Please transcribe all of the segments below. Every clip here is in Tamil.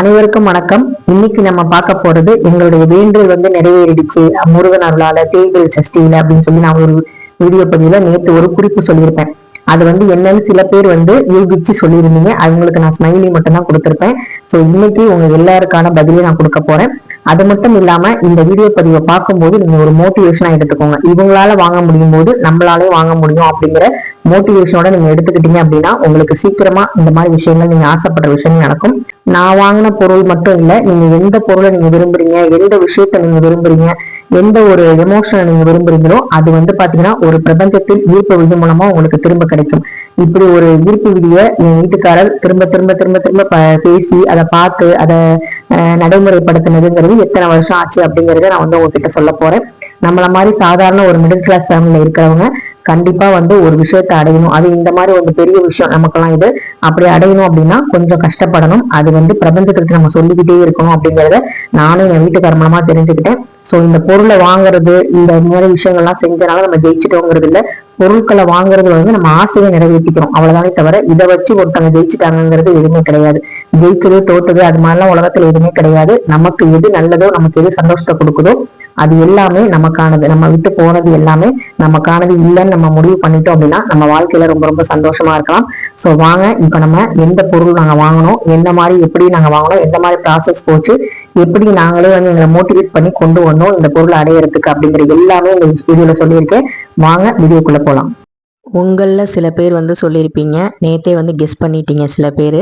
அனைவருக்கும் வணக்கம். இன்னைக்கு நம்ம பார்க்க போறது எங்களுடைய வேண்டுதல் வந்து நிறைவேறிடுச்சு. முருகன் அருளால தேய்கள் சஷ்டியில அப்படின்னு சொல்லி நான் ஒரு வீடியோ பதிவுல நேற்று ஒரு குறிப்பு சொல்லியிருப்பேன். அது வந்து என்னன்னு சில பேர் வந்து யூகிச்சு சொல்லியிருந்தீங்க. அவங்களுக்கு நான் ஸ்மைலி மட்டும் தான் கொடுத்துருப்பேன். ஸோ இன்னைக்கு உங்க எல்லாருக்கான பதிலையும் நான் கொடுக்க போறேன். அது மட்டும் இல்லாம இந்த வீடியோ பதிவை பார்க்கும்போது நீங்க ஒரு மோட்டிவேஷனா எடுத்துக்கோங்க. இவங்களால வாங்க முடியும் போது நம்மளாலே வாங்க முடியும் அப்படிங்கிற மோட்டிவேஷனோட நீங்க எடுத்துக்கிட்டீங்க அப்படின்னா உங்களுக்கு சீக்கிரமா இந்த மாதிரி விஷயங்கள் நீங்க ஆசைப்படுற விஷயங்கள் நடக்கும். நான் வாங்கின பொருள் மட்டும் இல்ல நீங்க எந்த பொருளை நீங்க விரும்புறீங்க எந்த விஷயத்த நீங்க விரும்புறீங்க எந்த ஒரு எமோஷனை நீங்க விரும்புறீங்களோ அது வந்து பாத்தீங்கன்னா ஒரு பிரபஞ்சத்தில் ஈர்ப்பு விதி மூலமா உங்களுக்கு திரும்ப கிடைக்கும். இப்படி ஒரு ஈர்ப்பு விதியை என் வீட்டுக்காரர் திரும்ப திரும்ப திரும்ப திரும்ப பேசி அதை பார்த்து அதை நடைமுறைப்படுத்தினதுங்கிறது எத்தனை வருஷம் ஆச்சு அப்படிங்கறத நான் வந்து உங்ககிட்ட சொல்ல போறேன். நம்மள மாதிரி சாதாரண ஒரு மிடில் கிளாஸ் ஃபேமிலியில இருக்கிறவங்க கண்டிப்பா வந்து ஒரு விஷயத்த அடையணும். அது இந்த மாதிரி ஒரு பெரிய விஷயம் நமக்கெல்லாம் இது. அப்படி அடையணும் அப்படின்னா கொஞ்சம் கஷ்டப்படணும். அது வந்து பிரபஞ்சத்துக்கு நம்ம சொல்லிக்கிட்டே இருக்கணும் அப்படிங்கறத நானும் என் வீட்டுக்கார மூலமா தெரிஞ்சுக்கிட்டேன். சோ இந்த பொருளை வாங்குறது இந்த மாதிரி விஷயங்கள்லாம் செஞ்சனால நம்ம ஜெயிச்சிட்டோங்கிறது இல்ல பொருட்களை வாங்குறது வந்து நம்ம ஆசையை நிறைவேற்றிக்கிறோம் அவ்வளவுதானே தவிர இதை வச்சு ஒருத்தங்க ஜெயிச்சுட்டாங்கிறது எதுவுமே கிடையாது. ஜெயிச்சது தோத்தது அது மாதிரிலாம் உலகத்துல எதுவுமே கிடையாது. நமக்கு எது நல்லதோ நமக்கு எது சந்தோஷத்தை கொடுக்குதோ அது எல்லாமே நமக்கானது. நம்ம விட்டு போனது எல்லாமே நமக்கானது இல்லைன்னு நம்ம முடிவு பண்ணிட்டோம் அப்படின்னா நம்ம வாழ்க்கையில ரொம்ப ரொம்ப சந்தோஷமா இருக்கலாம். ஸோ வாங்க இப்போ நம்ம எந்த பொருள் நாங்கள் வாங்கணும் எந்த மாதிரி எப்படி நாங்கள் வாங்கணும் எந்த மாதிரி ப்ராசஸ் போச்சு எப்படி நாங்களே வந்து எங்களை மோட்டிவேட் பண்ணி கொண்டு வந்தோம் இந்த பொருளை அடையிறதுக்கு அப்படிங்கிற எல்லாமே இந்த வீடியோல சொல்லியிருக்கேன். வாங்க வீடியோக்குள்ள போகலாம் உங்களில் சில பேர் வந்து சொல்லியிருப்பீங்க நேத்தே வந்து கெஸ் பண்ணிட்டீங்க சில பேர்.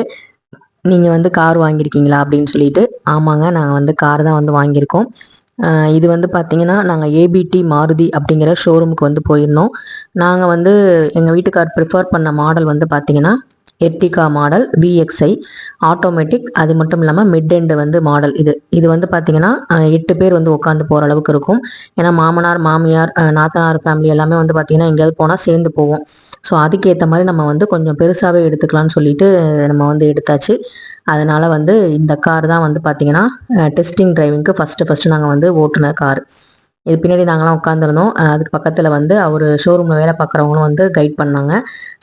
நீங்கள் வந்து கார் வாங்கியிருக்கீங்களா அப்படின்னு சொல்லிட்டு. ஆமாங்க நாங்கள் வந்து கார் தான் வந்து வாங்கியிருக்கோம். இது வந்து பார்த்தீங்கன்னா நாங்கள் ஏபிடி மாருதி அப்படிங்கிற ஷோரூமுக்கு வந்து போயிருந்தோம். நாங்கள் வந்து எங்கள் வீட்டுக்கார் ப்ரிஃபர் பண்ண மாடல் வந்து பார்த்தீங்கன்னா எர்டிகா மாடல் விஎக்ஸ்ஐ ஆட்டோமேட்டிக் அது மட்டும் இல்லாமல் மிட் எண்டு வந்து மாடல் இது. இது வந்து பார்த்தீங்கன்னா எட்டு பேர் வந்து உட்காந்து போகிற அளவுக்கு இருக்கும். ஏன்னா மாமனார் மாமியார் நாத்தனார் ஃபேமிலி எல்லாமே வந்து பார்த்தீங்கன்னா எங்கேயாவது போனால் சேர்ந்து போவோம். ஸோ அதுக்கேற்ற மாதிரி நம்ம வந்து கொஞ்சம் பெருசாகவே எடுத்துக்கலாம்னு சொல்லிட்டு நம்ம வந்து எடுத்தாச்சு. அதனால் வந்து இந்த கார் தான் வந்து பார்த்தீங்கன்னா டெஸ்டிங் டிரைவிங்க்கு ஃபஸ்ட்டு ஃபஸ்ட்டு நாங்கள் வந்து ஓட்டுன கார் இது பின்னாடி நாங்களாம் உட்காந்துருந்தோம் அதுக்கு பக்கத்தில் வந்து அவர் ஷோரூமில் வேலை பார்க்குறவங்களும் வந்து கைட் பண்ணாங்க.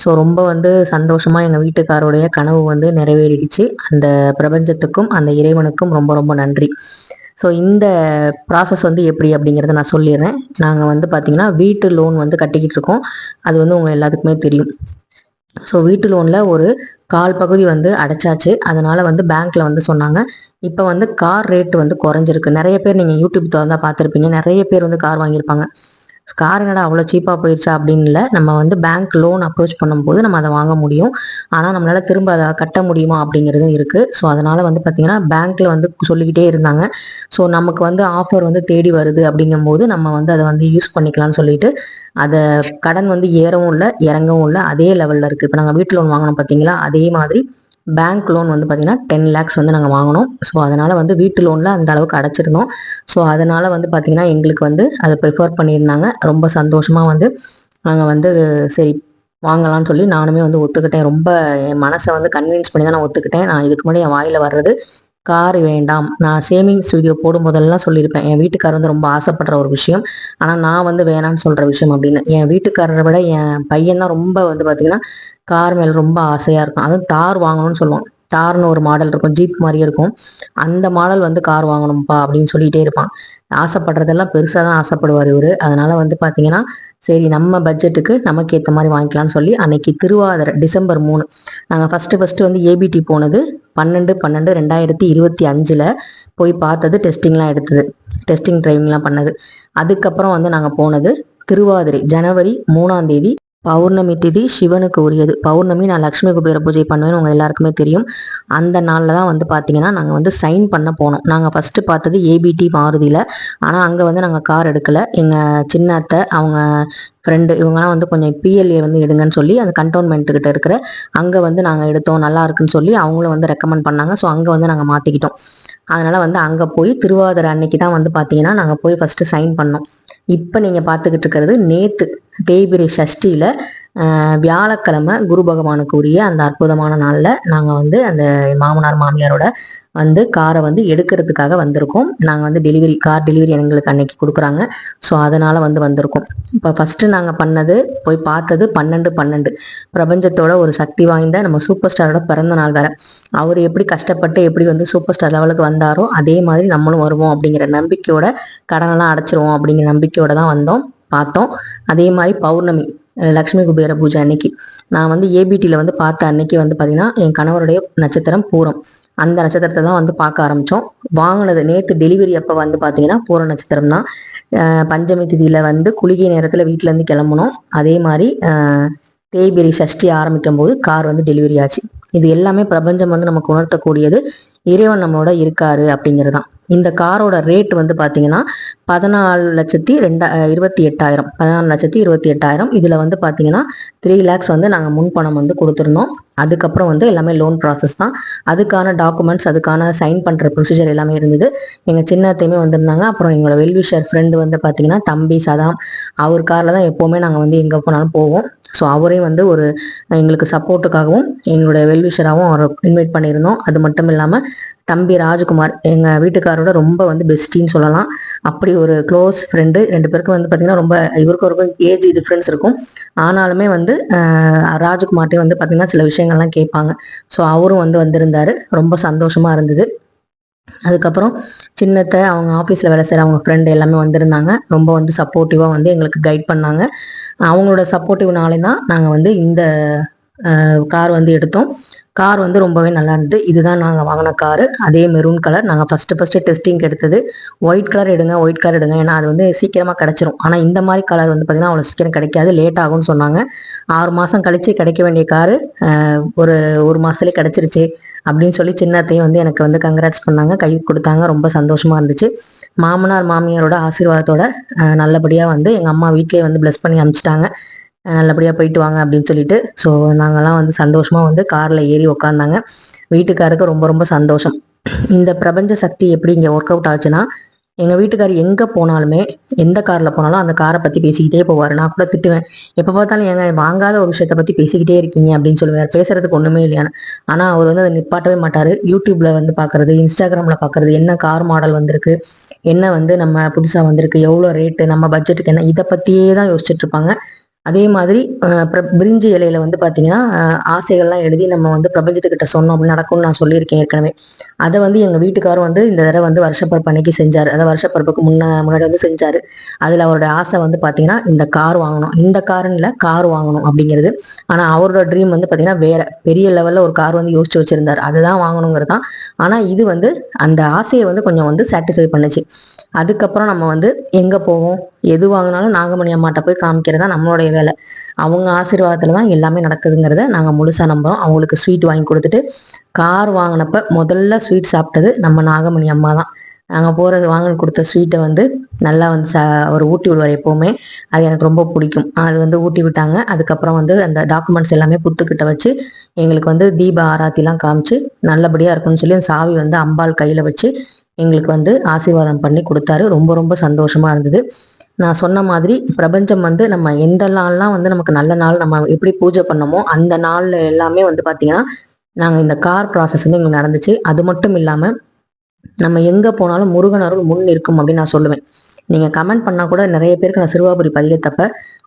ஸோ ரொம்ப வந்து சந்தோஷமாக எங்கள் வீட்டுக்காரோடைய கனவு வந்து நிறைவேறிடுச்சு. அந்த பிரபஞ்சத்துக்கும் அந்த இறைவனுக்கும் ரொம்ப ரொம்ப நன்றி. ஸோ இந்த ப்ராசஸ் வந்து எப்படி அப்படிங்கிறத நான் சொல்லிடுறேன். நாங்கள் வந்து பார்த்திங்கன்னா வீட்டு லோன் வந்து கட்டிக்கிட்டு இருக்கோம். அது வந்து உங்கள் எல்லாத்துக்குமே தெரியும். ஸோ வீட்டு லோனில் ஒரு கால் பகுதி வந்து அடைச்சாச்சு. அதனால் வந்து பேங்க்கில் வந்து சொன்னாங்க. இப்போ வந்து கார் ரேட் வந்து குறைஞ்சிருக்கு. நிறைய பேர் நீங்கள் யூடியூப் திறந்தால் பார்த்துருப்பீங்க. நிறைய பேர் வந்து கார் வாங்கியிருப்பாங்க. கார் என்னடா அவ்வளோ சீப்பாக போயிடுச்சா அப்படின்னு இல்லை. நம்ம வந்து பேங்க் லோன் அப்ரோச் பண்ணும்போது நம்ம அதை வாங்க முடியும். ஆனால் நம்மளால் திரும்ப அதை கட்ட முடியுமா அப்படிங்கிறதும் இருக்குது ஸோ அதனால் வந்து பார்த்திங்கன்னா பேங்க்கில் வந்து சொல்லிக்கிட்டே இருந்தாங்க. ஸோ நமக்கு வந்து ஆஃபர் வந்து தேடி வருது அப்படிங்கும்போது நம்ம வந்து அதை வந்து யூஸ் பண்ணிக்கலாம்னு சொல்லிட்டு அதை கடன் வந்து ஏறவும் இல்லை இறங்கவும் இல்லை அதே லெவலில் இருக்குது இப்போ நாங்கள் வீட்டு லோன் வாங்கினோம் பார்த்தீங்களா அதே மாதிரி பேங்க் லோன் வந்து பார்த்திங்கன்னா டென் லேக்ஸ் வந்து நாங்கள் வாங்கினோம். ஸோ அதனால் வந்து வீட்டு லோனில் அந்த அளவுக்கு அடைச்சிருந்தோம். ஸோ அதனால் வந்து பார்த்திங்கன்னா எங்களுக்கு வந்து அதை ப்ரிஃபர் பண்ணியிருந்தாங்க. ரொம்ப சந்தோஷமாக வந்து நாங்கள் வந்து சரி வாங்கலாம்னு சொல்லி நானுமே வந்து ஒத்துக்கிட்டேன். ரொம்ப என் மனசை வந்து கன்வின்ஸ் பண்ணி தான் நான் ஒத்துக்கிட்டேன். நான் இதுக்கு முன்னாடி என் வாயில் வர்றது கார் வேண்டாம். நான் சேவிங்ஸ் வீடியோ போடும் போதெல்லாம் சொல்லியிருப்பேன். என் வீட்டுக்காரர் வந்து ரொம்ப ஆசைப்படுற ஒரு விஷயம். ஆனால் நான் வந்து வேணான்னு சொல்கிற விஷயம் அப்படின்னு. என் வீட்டுக்காரரை விட என் பையன் தான் ரொம்ப வந்து பார்த்தீங்கன்னா கார் மேலே ரொம்ப ஆசையாக இருக்கும். அதுவும் தார் வாங்கணும்னு சொல்லுவான். தார்னு ஒரு மாடல் இருக்கும் ஜீப் மாதிரியே இருக்கும். அந்த மாடல் வந்து கார் வாங்கணும்ப்பா அப்படின்னு சொல்லிட்டே இருப்பான். ஆசைப்படுறதெல்லாம் பெருசாக தான் ஆசைப்படுவார் இவர். அதனால் வந்து பார்த்தீங்கன்னா சரி நம்ம பட்ஜெட்டுக்கு நமக்கு ஏற்ற மாதிரி வாங்கிக்கலாம்னு சொல்லி அன்னைக்கு திருவாதிரை டிசம்பர் மூணு. நாங்கள் ஃபஸ்ட்டு ஃபஸ்ட்டு வந்து ஏபிடி போனது பன்னெண்டு பன்னெண்டு ரெண்டாயிரத்தி இருபத்தி அஞ்சில் போய் பார்த்தது டெஸ்டிங்லாம் எடுத்தது. டெஸ்டிங் ட்ரைவிங்லாம் பண்ணது. அதுக்கப்புறம் வந்து நாங்கள் போனது திருவாதிரை ஜனவரி மூணாம் தேதி பௌர்ணமி திதி சிவனுக்கு உரியது. பௌர்ணமி நான் லக்ஷ்மி குபேர பூஜை பண்ணுவேன்னு உங்கள் எல்லாருக்குமே தெரியும். அந்த நாளில் தான் வந்து பார்த்தீங்கன்னா நாங்கள் வந்து சைன் பண்ண போனோம். நாங்கள் ஃபஸ்ட்டு பார்த்தது ஏபிடி மாருதியில். ஆனால் அங்கே வந்து நாங்கள் கார் எடுக்கலை. எங்கள் சின்ன அத்தை அவங்க ஃப்ரெண்டு இவங்கலாம் வந்து கொஞ்சம் பிஎல்ஏ வந்து எடுங்கன்னு சொல்லி அந்த கண்டோன்மெண்ட்டுக்கிட்ட இருக்கிற அங்கே வந்து நாங்கள் எடுத்தோம். நல்லா இருக்குன்னு சொல்லி அவங்களும் வந்து ரெக்கமெண்ட் பண்ணாங்க. ஸோ அங்கே வந்து நாங்கள் மாற்றிக்கிட்டோம் அதனால் வந்து அங்கே போய் திருவாதிரை அன்னைக்கு தான் வந்து பார்த்தீங்கன்னா நாங்கள் போய் ஃபஸ்ட்டு சைன் பண்ணோம். இப்போ நீங்கள் பார்த்துக்கிட்டு இருக்கிறது நேற்று தேய்பிரை சஷ்டியில் வியாழக்கிழமை குரு பகவானுக்கு உரிய அந்த அற்புதமான நாளில் நாங்கள் வந்து அந்த மாமனார் மாமியாரோட வந்து காரை வந்து எடுக்கிறதுக்காக வந்திருக்கோம். நாங்கள் வந்து டெலிவரி கார் டெலிவரி எங்களுக்கு அன்னைக்கு கொடுக்குறாங்க. ஸோ அதனால் வந்து வந்திருக்கோம். இப்போ ஃபஸ்ட்டு நாங்கள் பண்ணது போய் பார்த்தது பன்னெண்டு பன்னெண்டு. பிரபஞ்சத்தோட ஒரு சக்தி வாய்ந்த நம்ம சூப்பர் ஸ்டாரோட பிறந்த நாள் வேற. அவர் எப்படி கஷ்டப்பட்டு எப்படி வந்து சூப்பர் ஸ்டார் லெவலுக்கு வந்தாரோ அதே மாதிரி நம்மளும் வருவோம் அப்படிங்கிற நம்பிக்கையோட கடனெல்லாம் அடைச்சிருவோம் அப்படிங்கிற நம்பிக்கையோட தான் வந்தோம் பார்த்தோம். அதே மாதிரி பௌர்ணமி லக்ஷ்மி குபேர பூஜை அன்னைக்கு. நான் வந்து ஏபிடியில் வந்து பார்த்த அன்னைக்கு வந்து பார்த்தீங்கன்னா என் கணவருடைய நட்சத்திரம் பூரம். அந்த நட்சத்திரத்தை தான் வந்து பார்க்க ஆரம்பித்தோம் வாங்கினது நேற்று டெலிவரி அப்போ வந்து பார்த்தீங்கன்னா பூர நட்சத்திரம் தான். பஞ்சமி திதியில் வந்து குளிகை நேரத்தில் வீட்டிலேருந்து கிளம்பணும் அதே மாதிரி தேய்பிரி சஷ்டி ஆரம்பிக்கும் போது கார் வந்து டெலிவரி ஆச்சு. இது எல்லாமே பிரபஞ்சம் வந்து நமக்கு உணர்த்தக்கூடியது. இறைவன் நம்மளோட இருக்காரு அப்படிங்கிறது தான் இந்த காரோட ரேட் வந்து பார்த்தீங்கன்னா பதினாலு லட்சத்தி ரெண்டா இருபத்தி எட்டாயிரம். பதினாலு லட்சத்தி இருபத்தி எட்டாயிரம். இதில் வந்து பார்த்தீங்கன்னா த்ரீ லேக்ஸ் வந்து நாங்கள் முன்பணம் வந்து கொடுத்துருந்தோம். அதுக்கப்புறம் வந்து எல்லாமே லோன் ப்ராசஸ் தான். அதுக்கான டாக்குமெண்ட்ஸ் அதுக்கான சைன் பண்ணுற ப்ரொசீஜர் எல்லாமே இருந்தது. எங்கள் சின்னத்தையுமே வந்திருந்தாங்க. அப்புறம் எங்களோட வெல்விஷர் ஃப்ரெண்டு வந்து பார்த்தீங்கன்னா தம்பி சதாம் அவர் காரில் தான் எப்போவுமே நாங்கள் வந்து எங்கே போனாலும் போவோம். ஸோ அவரையும் வந்து ஒரு எங்களுக்கு சப்போர்ட்டுக்காகவும் எங்களுடைய வெல்விஷராகவும் அவரை இன்வைட் பண்ணியிருந்தோம். அது மட்டும் இல்லாமல் தம்பி ராஜ்குமார் எங்கள் வீட்டுக்காரோட ரொம்ப வந்து பெஸ்டின்னு சொல்லலாம். அப்படி ஒரு க்ளோஸ் ஃப்ரெண்டு ரெண்டு பேருக்கும் வந்து பார்த்திங்கன்னா ரொம்ப இவருக்கும் இருக்கும் ஏஜ் டிஃப்ரென்ஸ் இருக்கும். ஆனாலுமே வந்து ராஜ்குமார்ட்டே வந்து பார்த்திங்கன்னா சில விஷயங்கள்லாம் கேட்பாங்க. ஸோ அவரும் வந்து வந்திருந்தாரு. ரொம்ப சந்தோஷமாக இருந்தது. அதுக்கப்புறம் சின்னத்தை அவங்க ஆஃபீஸில் வேலை செய்கிற அவங்க ஃப்ரெண்டு எல்லாமே வந்திருந்தாங்க. ரொம்ப வந்து சப்போர்ட்டிவாக வந்து எங்களுக்கு கைட் பண்ணாங்க. அவங்களோட சப்போர்ட்டிவ்னாலே தான் நாங்கள் வந்து இந்த கார் வந்து எடுத்தோம். கார் வந்து ரொம்பவே நல்லா இருந்தது. இதுதான் நாங்கள் வாங்கின காரு அதே மெரூன் கலர் நாங்கள் ஃபஸ்ட்டு ஃபஸ்ட்டு டெஸ்டிங் எடுத்தது. ஒயிட் கலர் எடுங்க ஒயிட் கலர் எடுங்க. ஏன்னா அது வந்து சீக்கிரமாக கிடச்சிரும். ஆனால் இந்த மாதிரி கலர் வந்து பார்த்திங்கன்னா அவ்வளோ சீக்கிரம் கிடைக்காது. லேட் ஆகும்னு சொன்னாங்க. ஆறு மாதம் கழிச்சு கிடைக்க வேண்டிய காரு ஒரு ஒரு மாதத்துலேயே கிடச்சிருச்சு அப்படின்னு சொல்லி சின்னத்தையும் வந்து எனக்கு வந்து கங்க்ராட்ஸ் பண்ணாங்க. கை கொடுத்தாங்க. ரொம்ப சந்தோஷமாக இருந்துச்சு. மாமனார் மாமியாரோட ஆசீர்வாதத்தோட நல்லபடியாக வந்து எங்கள் அம்மா வீட்டிலே வந்து ப்ளஸ் பண்ணி அனுப்பிச்சிட்டாங்க. நல்லபடியாக போயிட்டு வாங்க அப்படின்னு சொல்லிட்டு. ஸோ நாங்கள்லாம் வந்து சந்தோஷமாக வந்து காரில் ஏறி உக்காந்தாங்க. வீட்டுக்காருக்கு ரொம்ப ரொம்ப சந்தோஷம். இந்த பிரபஞ்ச சக்தி எப்படி இங்கே ஒர்க் அவுட் ஆச்சுன்னா எங்கள் வீட்டுக்கார் எங்கே போனாலுமே எந்த காரில் போனாலும் அந்த காரை பற்றி பேசிக்கிட்டே போவார். நான் கூட திட்டுவேன். எப்போ பார்த்தாலும் எங்கள் வாங்காத ஒரு விஷயத்தை பற்றி பேசிக்கிட்டே இருக்கீங்க அப்படின்னு சொல்லுவார். பேசுறதுக்கு ஒன்றுமே இல்லையான்னு. ஆனால் அவர் வந்து அதை நிப்பாட்டவே மாட்டார். யூடியூப்பில் வந்து பார்க்குறது இன்ஸ்டாகிராமில் பார்க்குறது என்ன கார் மாடல் வந்திருக்கு என்ன வந்து நம்ம புதுசாக வந்திருக்கு எவ்வளோ ரேட்டு நம்ம பட்ஜெட்டுக்கு என்ன இதை பற்றியே தான் யோசிச்சுட்டு இருப்பாங்க. அதே மாதிரி பிரிஞ்சு இலையில வந்து பார்த்தீங்கன்னா ஆசைகள்லாம் எழுதி நம்ம வந்து பிரபஞ்சத்துக்கிட்ட சொன்னோம் அப்படின்னு நடக்கும்னு நான் சொல்லியிருக்கேன் ஏற்கனவே. அதை வந்து எங்கள் வீட்டுக்காரும் வந்து இந்த தடவை வந்து வருஷப்பருப்பு அன்னைக்கு செஞ்சார். அதாவது வருஷப்பருப்புக்கு முன்ன முன்னாடி வந்து செஞ்சார். அதில் அவரோட ஆசை வந்து பார்த்தீங்கன்னா இந்த கார் வாங்கணும். இந்த காருன்னு கார் வாங்கணும் அப்படிங்கிறது. ஆனால் அவரோட ட்ரீம் வந்து பார்த்தீங்கன்னா வேற. பெரிய லெவலில் ஒரு கார் வந்து யோசிச்சு வச்சிருந்தார். அதுதான் வாங்கணுங்கிறது தான். ஆனால் இது வந்து அந்த ஆசையை வந்து கொஞ்சம் வந்து சாட்டிஸ்ஃபை பண்ணுச்சு. அதுக்கப்புறம் நம்ம வந்து எங்கே போவோம்? எது வாங்கினாலும் நாகமணி அம்மாட்ட போய் காமிக்கிறது தான் நம்மளுடைய வேலை. அவங்க ஆசீர்வாதத்தில் தான் எல்லாமே நடக்குதுங்கிறத நாங்கள் முழுசாக நம்புறோம். அவங்களுக்கு ஸ்வீட் வாங்கி கொடுத்துட்டு கார் வாங்கினப்ப முதல்ல ஸ்வீட் சாப்பிட்டது நம்ம நாகமணி அம்மா தான். நாங்கள் போகிறது வாங்கி கொடுத்த ஸ்வீட்டை வந்து நல்லா வந்து ச அவர் ஊட்டி விடுவார் எப்போவுமே. அது எனக்கு ரொம்ப பிடிக்கும். அது வந்து ஊட்டி விட்டாங்க. அதுக்கப்புறம் வந்து அந்த டாக்குமெண்ட்ஸ் எல்லாமே புத்துக்கிட்ட வச்சு எங்களுக்கு வந்து தீப ஆராத்திலாம் காமிச்சு நல்லபடியாக இருக்கும்னு சொல்லி அந்த சாவி வந்து அம்பாள் கையில் வச்சு எங்களுக்கு வந்து ஆசீர்வாதம் பண்ணி கொடுத்தாரு. ரொம்ப ரொம்ப சந்தோஷமா இருந்தது. நான் சொன்ன மாதிரி பிரபஞ்சம் வந்து நம்ம எந்த நாள்லாம் வந்து நமக்கு நல்ல நாள் நம்ம எப்படி பூஜை பண்ணமோ அந்த நாள்ல எல்லாமே வந்து பாத்தீங்கன்னா நாங்க இந்த கார் ப்ராசஸ் வந்து எங்களுக்கு நடந்துச்சு. அது மட்டும் இல்லாம நம்ம எங்க போனாலும் முருகன் அருள் முன் இருக்கும் அப்படின்னு நான் சொல்லுவேன். நீங்க கமெண்ட் பண்ணா கூட நிறைய பேருக்கு நான் சிறுவாபுரி பதியத்தப்ப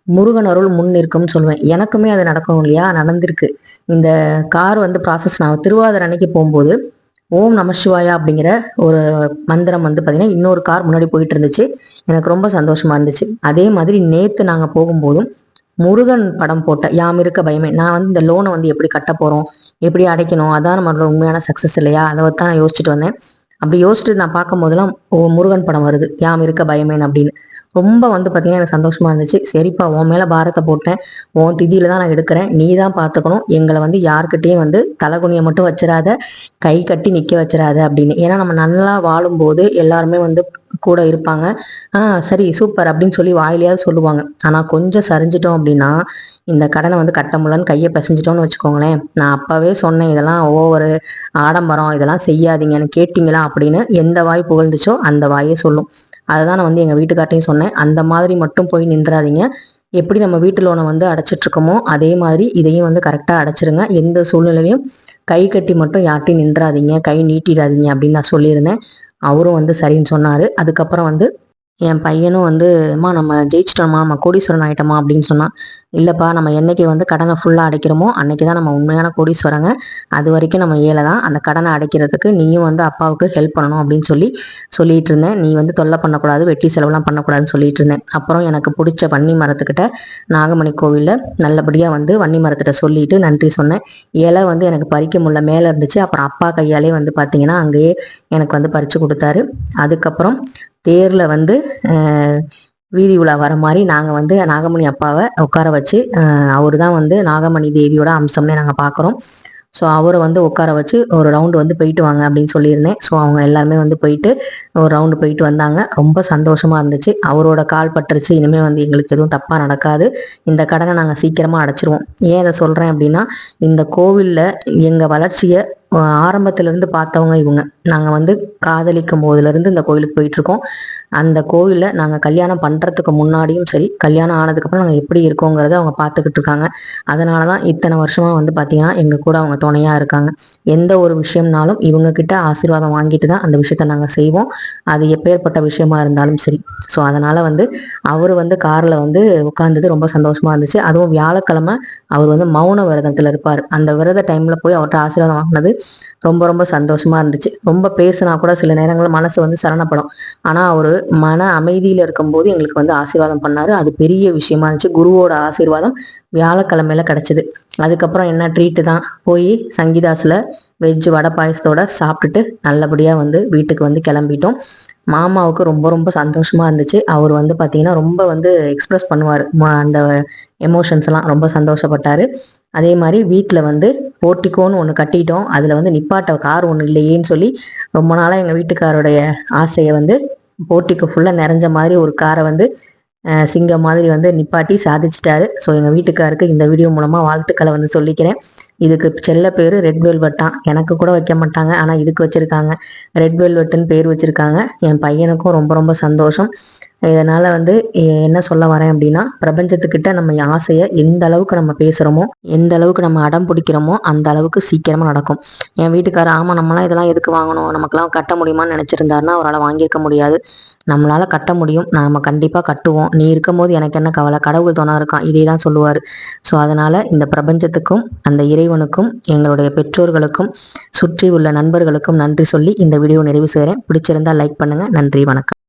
முருகன் அருள் முன் இருக்கும்னு சொல்லுவேன். எனக்குமே அது நடக்கும் இல்லையா? நடந்திருக்கு. இந்த கார் வந்து ப்ராசஸ் நான் திருவாதிரை அன்னைக்கு போகும்போது ஓம் நம சிவாயா அப்படிங்கிற ஒரு மந்திரம் வந்து பார்த்தீங்கன்னா இன்னொரு கார் முன்னாடி போயிட்டு இருந்துச்சு. எனக்கு ரொம்ப சந்தோஷமா இருந்துச்சு. அதே மாதிரி நேத்து நாங்க போகும்போதும் முருகன் படம் போட்ட யாம் இருக்க பயமே நான் வந்து இந்த லோனை வந்து எப்படி கட்ட போறோம் எப்படி அடைக்கணும் அதான் நம்மளோட உண்மையான சக்சஸ் இல்லையா? அதை தான் நான் யோசிச்சுட்டு வந்தேன். அப்படி யோசிச்சுட்டு நான் பார்க்கும் போதெல்லாம் ஓ முருகன் படம் வருது யாம் இருக்க பயமேன் அப்படின்னு. ரொம்ப வந்து பார்த்தீங்கன்னா எனக்கு சந்தோஷமா இருந்துச்சு. சரிப்பா உன் மேலே பாரத்தை போட்டேன். உன் திதியில தான் நான் எடுக்கிறேன். நீ தான் பார்த்துக்கணும் எங்களை வந்து யாருக்கிட்டேயும் வந்து தலைகுனியை மட்டும் வச்சிடாத கை கட்டி நிற்க வச்சிடாத அப்படின்னு. ஏன்னா நம்ம நல்லா வாழும்போது எல்லாருமே வந்து கூட இருப்பாங்க. ஆ சரி சூப்பர் அப்படின்னு சொல்லி வாயிலையாவது சொல்லுவாங்க. ஆனால் கொஞ்சம் சரிஞ்சிட்டோம் அப்படின்னா இந்த கடனை வந்து கட்ட முடியலன்னு கையை பிசைஞ்சிட்டோம்னு வச்சுக்கோங்களேன். நான் அப்போவே சொன்னேன் இதெல்லாம் ஓவரு ஆடம்பரம் இதெல்லாம் செய்யாதீங்கன்னு கேட்டிங்களா அப்படின்னு எந்த வாய் புகழ்ந்துச்சோ அந்த வாயே சொல்லும். அதை தான் நான் வந்து எங்கள் வீட்டுக்கார்ட்டையும் சொன்னேன். அந்த மாதிரி மட்டும் போய் நின்றாதீங்க. எப்படி நம்ம வீட்டு லோனை வந்து அடைச்சிட்ருக்கோமோ அதே மாதிரி இதையும் வந்து கரெக்டாக அடைச்சிருங்க. எந்த சூழ்நிலையும் கை கட்டி மட்டும் யார்ட்டையும் நின்றாதீங்க. கை நீட்டிடாதீங்க அப்படின்னு நான் சொல்லியிருந்தேன். அவரும் வந்து சரின்னு சொன்னார். அதுக்கப்புறம் வந்து என் பையனும் வந்து அம்மா நம்ம ஜெயிச்சிட்டோமா நம்ம கோடீஸ்வரன் ஆகிட்டோமா அப்படின்னு சொன்னான். இல்லைப்பா நம்ம என்னைக்கு வந்து கடனை ஃபுல்லாக அடைக்கிறோமோ அன்னைக்கு தான் நம்ம உண்மையான கோடீஸ்வரங்க. அது வரைக்கும் நம்ம ஏழை தான் அந்த கடனை அடைக்கிறதுக்கு நீயும் வந்து அப்பாவுக்கு ஹெல்ப் பண்ணணும் அப்படின்னு சொல்லி சொல்லிட்டு இருந்தேன். நீ வந்து தொல்லை பண்ணக்கூடாது வெட்டி செலவுலாம் பண்ணக்கூடாதுன்னு சொல்லிட்டு இருந்தேன். அப்புறம் எனக்கு பிடிச்ச வன்னி மரத்துக்கிட்ட நாகமணி கோவிலில் நல்லபடியாக வந்து வன்னி மரத்திட்ட சொல்லிட்டு நன்றி சொன்னேன். இலை வந்து எனக்கு பறிக்க முடியல மேலே இருந்துச்சு. அப்புறம் அப்பா கையாலே வந்து பார்த்தீங்கன்னா அங்கேயே எனக்கு வந்து பறித்து கொடுத்தாரு. அதுக்கப்புறம் தேரில் வந்து வீதி உலா வர மாதிரி நாங்கள் வந்து நாகமணி அப்பாவை உட்கார வச்சு அவர் தான் வந்து நாகமணி தேவியோட அம்சம்னே நாங்கள் பார்க்குறோம் ஸோ அவரை வந்து உட்கார வச்சு ஒரு ரவுண்டு வந்து போயிட்டு வாங்க அப்படின்னு சொல்லியிருந்தேன். ஸோ அவங்க எல்லாருமே வந்து போயிட்டு ஒரு ரவுண்டு போயிட்டு வந்தாங்க. ரொம்ப சந்தோஷமாக இருந்துச்சு. அவரோட கால் பட்டுருச்சு. இனிமேல் வந்து எங்களுக்கு எதுவும் தப்பாக நடக்காது. இந்த கடனை நாங்கள் சீக்கிரமாக அடைச்சிருவோம். ஏன் இதை சொல்கிறேன் அப்படின்னா இந்த கோவிலில் எங்கள் வளர்ச்சியை ஆரம்பத்திலேருந்து பார்த்தவங்க இவங்க. நாங்கள் வந்து காதலிக்கும் போதுலேருந்து இந்த கோயிலுக்கு போயிட்டுருக்கோம். அந்த கோவிலில் நாங்கள் கல்யாணம் பண்ணுறதுக்கு முன்னாடியும் சரி கல்யாணம் ஆனதுக்கப்புறம் நாங்கள் எப்படி இருக்கோங்கிறத அவங்க பார்த்துக்கிட்டு இருக்காங்க அதனால தான் இத்தனை வருஷமாக வந்து பார்த்திங்கன்னா எங்கள் கூட அவங்க துணையாக இருக்காங்க. எந்த ஒரு விஷயம்னாலும் இவங்கக்கிட்ட ஆசீர்வாதம் வாங்கிட்டு தான் அந்த விஷயத்த நாங்கள் செய்வோம். அது எப்பேற்பட்ட விஷயமா இருந்தாலும் சரி. ஸோ அதனால் வந்து அவர் வந்து காரில் வந்து உட்காந்தது ரொம்ப சந்தோஷமாக இருந்துச்சு. அதுவும் வியாழக்கிழமை அவர் வந்து மௌன விரதத்தில் இருப்பார். அந்த விரத டைமில் போய் அவர்கிட்ட ஆசீர்வாதம் வாங்கினது ரொம்ப ரொம்ப சந்தோஷமா இருந்துச்சு. ரொம்ப பேசினா கூட சில நேரங்களில் மனசு வந்து சரணப்படும் ஆனால் அவர் மன அமைதியில் இருக்கும்போது எங்களுக்கு வந்து ஆசீர்வாதம் பண்ணாரு. அது பெரிய விஷயமா இருந்துச்சு. குருவோட ஆசீர்வாதம் வியாழக்கிழமையில கிடைச்சது. அதுக்கப்புறம் என்ன ட்ரீட்டு தான்? போய் சங்கீதாஸில் வெஜ் வடை பாயசத்தோட சாப்பிட்டுட்டு நல்லபடியாக வந்து வீட்டுக்கு வந்து கிளம்பிட்டோம். மாமாவுக்கு ரொம்ப ரொம்ப சந்தோஷமாக இருந்துச்சு. அவர் வந்து பார்த்தீங்கன்னா ரொம்ப வந்து எக்ஸ்ப்ரெஸ் பண்ணுவார். அந்த எமோஷன்ஸ் எல்லாம் ரொம்ப சந்தோஷப்பட்டார். அதே மாதிரி வீட்டில் வந்து போர்ட்டிக்கோன்னு ஒன்று கட்டிட்டோம். அதில் வந்து நிப்பாட்ட கார் ஒன்று இல்லையேன்னு சொல்லி ரொம்ப நாளாக எங்கள் வீட்டுக்காரோடைய ஆசையை வந்து போர்ட்டிக்கோ ஃபுல்லாக நிறைஞ்ச மாதிரி ஒரு காரை வந்து சிங்கம் மாதிரி வந்து நிப்பாட்டி சாதிச்சிட்டாரு. ஸோ எங்கள் வீட்டுக்காருக்கு இந்த வீடியோ மூலமாக வாழ்த்துக்களை வந்து சொல்லிக்கிறேன். இதுக்கு செல்ல பேர் ரெட் வெல்வெட் தான். எனக்கு கூட வைக்க மாட்டாங்க ஆனால் இதுக்கு வச்சுருக்காங்க. ரெட் வெல்வெட்டுன்னு பேர் வச்சுருக்காங்க. என் பையனுக்கும் ரொம்ப ரொம்ப சந்தோஷம். இதனால் வந்து என்ன சொல்ல வரேன் அப்படின்னா பிரபஞ்சத்துக்கிட்ட நம்ம ஆசையை எந்த அளவுக்கு நம்ம பேசுகிறோமோ எந்த அளவுக்கு நம்ம அடம் பிடிக்கிறோமோ அந்த அளவுக்கு சீக்கிரமாக நடக்கும். என் வீட்டுக்காரர் ஆமாம் நம்மளாம் இதெல்லாம் எதுக்கு வாங்கணும்? நமக்குலாம் கட்ட முடியுமான்னு நினச்சிருந்தாருன்னா அவரால் வாங்கியிருக்க முடியாது. நம்மளால் கட்ட முடியும். நம்ம கண்டிப்பாக கட்டுவோம். நீ இருக்கும்போது எனக்கு என்ன கவலை? கடவுள் தோணா இருக்கான். இதே தான் சொல்லுவார். ஸோ அதனால் இந்த பிரபஞ்சத்துக்கும் அந்த இறை இறைவனுக்கும் எங்களுடைய பெற்றோர்களுக்கும் சுற்றி உள்ள நண்பர்களுக்கும் நன்றி சொல்லி இந்த வீடியோ நிறைவு செய்கிறேன். பிடிச்சிருந்தா லைக் பண்ணுங்கள் நன்றி வணக்கம்.